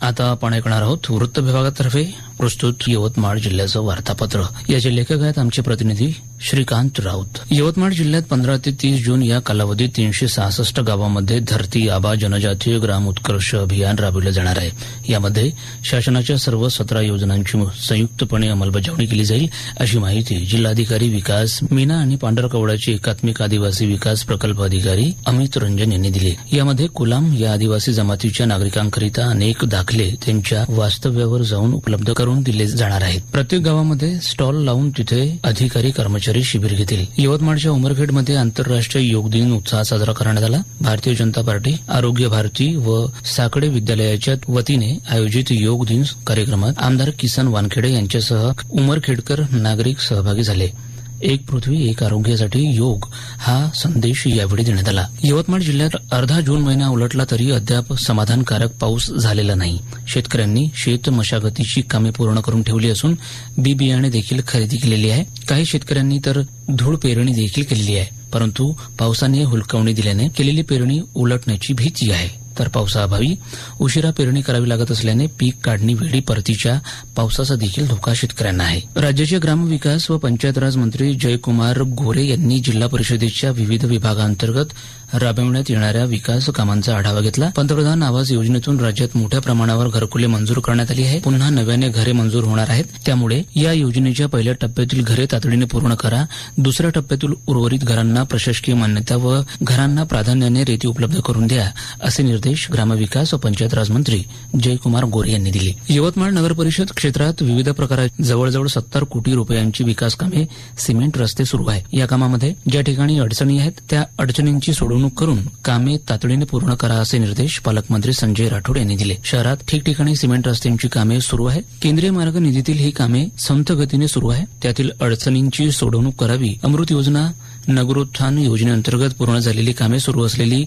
आता आपण ऐकणार आहोत वृत्त विभागातर्फे प्रस्तुत यवतमाळ जिल्ह्याचं वार्तापत्र. याचे लेखक आहेत आमचे प्रतिनिधी श्रीकांत राऊत. यवतमाळ जिल्ह्यात पंधरा ते तीस जून या कालावधीत तीनशे सहासष्ट गावांमध्ये धरती आबा जनजातीय ग्राम उत्कर्ष अभियान राबविलं जाणार आहे. यामध्ये शासनाच्या सर्व सतरा योजनांची संयुक्तपणे अंमलबजावणी केली जाईल अशी माहिती जिल्हाधिकारी विकास मीना आणि पांढरकवडाचे एकात्मिक आदिवासी विकास प्रकल्प अधिकारी अमित रंजन यांनी दिली. यामध्ये कुलाम या आदिवासी जमातीच्या नागरिकांकरिता अनेक दाखले त्यांच्या वास्तव्यावर जाऊन उपलब्ध करून दिले जाणार आहेत. प्रत्येक गावामध्ये स्टॉल लावून तिथे अधिकारी कर्मचारी शिबिर घेतील. यवतमाळच्या उमरखेडमध्ये आंतरराष्ट्रीय योग दिन उत्साहात साजरा करण्यात आला. भारतीय जनता पार्टी आरोग्य भारती व साकडे विद्यालयाच्या वतीने आयोजित योग दिन कार्यक्रमात आमदार किसन वानखेडे यांच्यासह उमरखेडकर नागरिक सहभागी झाले. एक पृथ्वी एक आरोग्यासाठी योग हा संदेश यावेळी देण्यात आला. यवतमाळ जिल्ह्यात अर्धा जून महिना उलटला तरी अद्याप समाधानकारक पाऊस झालेला नाही. शेतकऱ्यांनी शेत मशागतीची कामे पूर्ण करून ठेवली असून बी बियाणे देखील खरेदी केलेली आहे. काही शेतकऱ्यांनी तर धूळ पेरणी देखील केलेली आहे. परंतु पावसाने हुलकावणी दिल्याने केलेली पेरणी उलटण्याची भीती आहे. तर पावसाअभावी उशिरा पेरणी करावी लागत असल्याने पीक काढणी वेळी परतीच्या पावसाचा देखील धोका शेतकऱ्यांना आहे. राज्याचे ग्रामविकास व पंचायत राज मंत्री जयकुमार गोरे यांनी जिल्हा परिषदेच्या विविध विभागांतर्गत राबविण्यात येणाऱ्या विकास कामांचा आढावा घेतला. पंतप्रधान आवास योजनेतून राज्यात मोठ्या प्रमाणावर घरकुले मंजूर करण्यात आली आहे पुन्हा नव्याने घरे मंजूर होणार आहेत. त्यामुळे या योजनेच्या पहिल्या टप्प्यातील घरे तातडीने पूर्ण करा. दुसऱ्या टप्प्यातील उर्वरित घरांना प्रशासकीय मान्यता व घरांना प्राधान्याने रेती उपलब्ध करून द्या असे निर्देश ग्रामविकास व पंचायत राज मंत्री जयकुमार गोरे यांनी दिले. यवतमाळ नगर परिषद क्षेत्रात विविध प्रकारात जवळजवळ सत्तर कोटी रुपयांची विकास कामे सिमेंट रस्ते सुरू आहे या कामामध्ये ज्या ठिकाणी अडचणी आहेत त्या अडचणींची सोडवणूक करून कामे तातडीने पूर्ण करा असे निर्देश पालकमंत्री संजय राठोड यांनी दिले. शहरात ठिकठिकाणी सिमेंट रस्त्यांची कामे सुरू आहे केंद्रीय मार्ग निधीतील ही कामे संथ गतीने सुरू आहे त्यातील अडचणींची सोडवणूक करावी अमृत योजना नगरोत्थान योजनेअंतर्गत पूर्ण झालेली कामे सुरू असलेली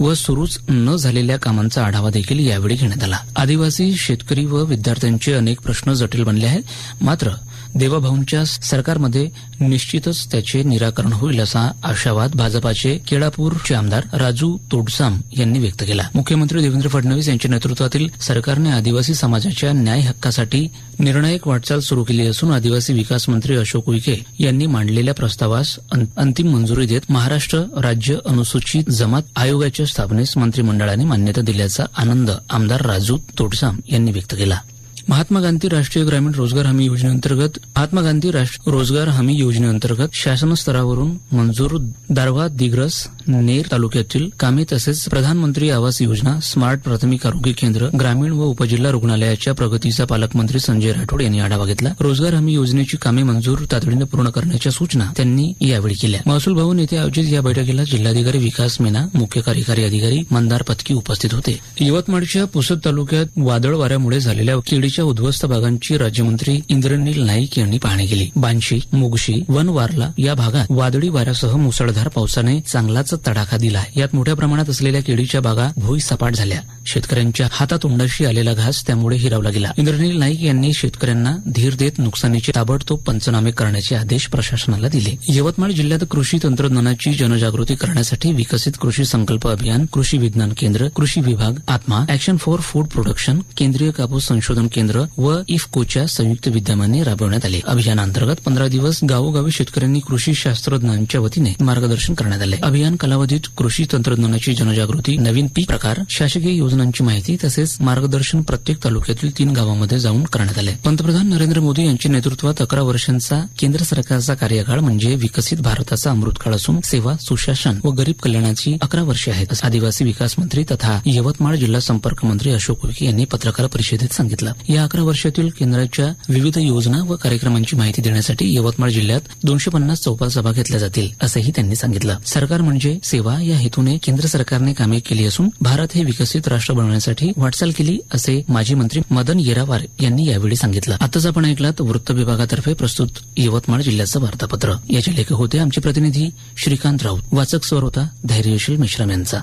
व सुरूच न झालेल्या कामांचा आढावा देखील यावेळी घेण्यात आला. आदिवासी शेतकरी व विद्यार्थ्यांचे अनेक प्रश्न जटिल बनले आहेत. मात्र देवाभाऊंच्या सरकारमध्ये निश्चितच त्याचे निराकरण होईल असा आशावाद भाजपाचे केळापूरचे आमदार राजू तोडसाम यांनी व्यक्त केला. मुख्यमंत्री देवेंद्र फडणवीस यांच्या नेतृत्वातील सरकारने आदिवासी समाजाच्या न्याय हक्कासाठी निर्णायक वाटचाल सुरू केली असून आदिवासी विकास मंत्री अशोक उईके यांनी मांडलेल्या प्रस्तावास अंतिम मंजुरी देत महाराष्ट्र राज्य अनुसूचित जमात आयोगाच्या स्थापनेस मंत्रिमंडळाने मान्यता दिल्याचा आनंद आमदार राजू तोडसाम यांनी व्यक्त केला. महात्मा गांधी राष्ट्रीय ग्रामीण रोजगार हमी योजनेअंतर्गत महात्मा गांधी रोजगार हमी योजनेअंतर्गत शासन स्तरावरून मंजूर दारवा दिग्रस नेर तालुक्यातील कामे तसेच प्रधानमंत्री आवास योजना स्मार्ट प्राथमिक आरोग्य केंद्र ग्रामीण व उपजिल्हा रुग्णालयाच्या प्रगतीचा पालकमंत्री संजय राठोड यांनी आढावा घेतला. रोजगार हमी योजनेची कामे मंजूर तातडीने पूर्ण करण्याच्या सूचना त्यांनी यावेळी केल्या. महसूल भवन येथे आयोजित या बैठकीला जिल्हाधिकारी विकास मेना मुख्य कार्यकारी अधिकारी मंदार पथकी उपस्थित होते. यवतमाळच्या पुसद तालुक्यात वादळ वाऱ्यामुळे झालेल्या केळी मुंबईच्या उद्ध्वस्त भागांची राज्यमंत्री इंद्रनील नाईक यांनी पाहणी केली. बांशी मुगशी वनवारला या भागात वादळी वाऱ्यासह मुसळधार पावसाने चांगलाच तडाखा दिला. यात मोठ्या प्रमाणात असलेल्या केळीच्या बागा भुई सपाट झाल्या. शेतकऱ्यांच्या हातातोंडाशी आलेला घास त्यामुळे हिरावला गेला. इंद्रनील नाईक यांनी शेतकऱ्यांना धीर देत नुकसानीचे ताबडतोब पंचनामे करण्याचे आदेश प्रशासनाला दिले. यवतमाळ जिल्ह्यात कृषी तंत्रज्ञानाची जनजागृती करण्यासाठी विकसित कृषी संकल्प अभियान कृषी विज्ञान केंद्र कृषी विभाग आत्मा ऍक्शन फॉर फूड प्रोडक्शन केंद्रीय कापूस संशोधन केंद्र व इफकोच्या संयुक्त विद्यमाने राबवण्यात आले. अभियानांतर्गत पंधरा दिवस गावोगावी शेतकऱ्यांनी कृषी शास्त्रज्ञांच्या वतीने मार्गदर्शन करण्यात आले. अभियान कालावधीत कृषी तंत्रज्ञानाची जनजागृती नवीन पीक प्रकार शासकीय योजना योजनांची माहिती तसेच मार्गदर्शन प्रत्येक तालुक्यातील तीन गावांमध्ये जाऊन करण्यात आले पंतप्रधान नरेंद्र मोदी यांच्या नेतृत्वात अकरा वर्षांचा केंद्र सरकारचा कार्यकाळ म्हणजे विकसित भारताचा अमृतकाळ असून सेवा सुशासन व गरीब कल्याणाची अकरा वर्षे आहेत आदिवासी विकास मंत्री तथा यवतमाळ जिल्हा संपर्क मंत्री अशोक उईके यांनी पत्रकार परिषदेत सांगितलं. या अकरा वर्षातील केंद्राच्या विविध योजना व कार्यक्रमांची माहिती देण्यासाठी यवतमाळ जिल्ह्यात दोनशे पन्नास चौपाल सभा घेतल्या जातील असंही त्यांनी सांगितलं. सरकार म्हणजे सेवा या हेतूने केंद्र सरकारने कामे केली असून भारत हे विकसित राष्ट्र बनवण्यासाठी वाटचाल केली असे माजी मंत्री मदन येरावार यांनी यावेळी सांगितलं. आताच आपण ऐकलात वृत्त विभागातर्फे प्रस्तुत यवतमाळ जिल्ह्याचं वार्तापत्र. याचे लेखक होते आमचे प्रतिनिधी श्रीकांत राऊत. वाचक स्वर होता धैर्यशील मेश्राम यांचा.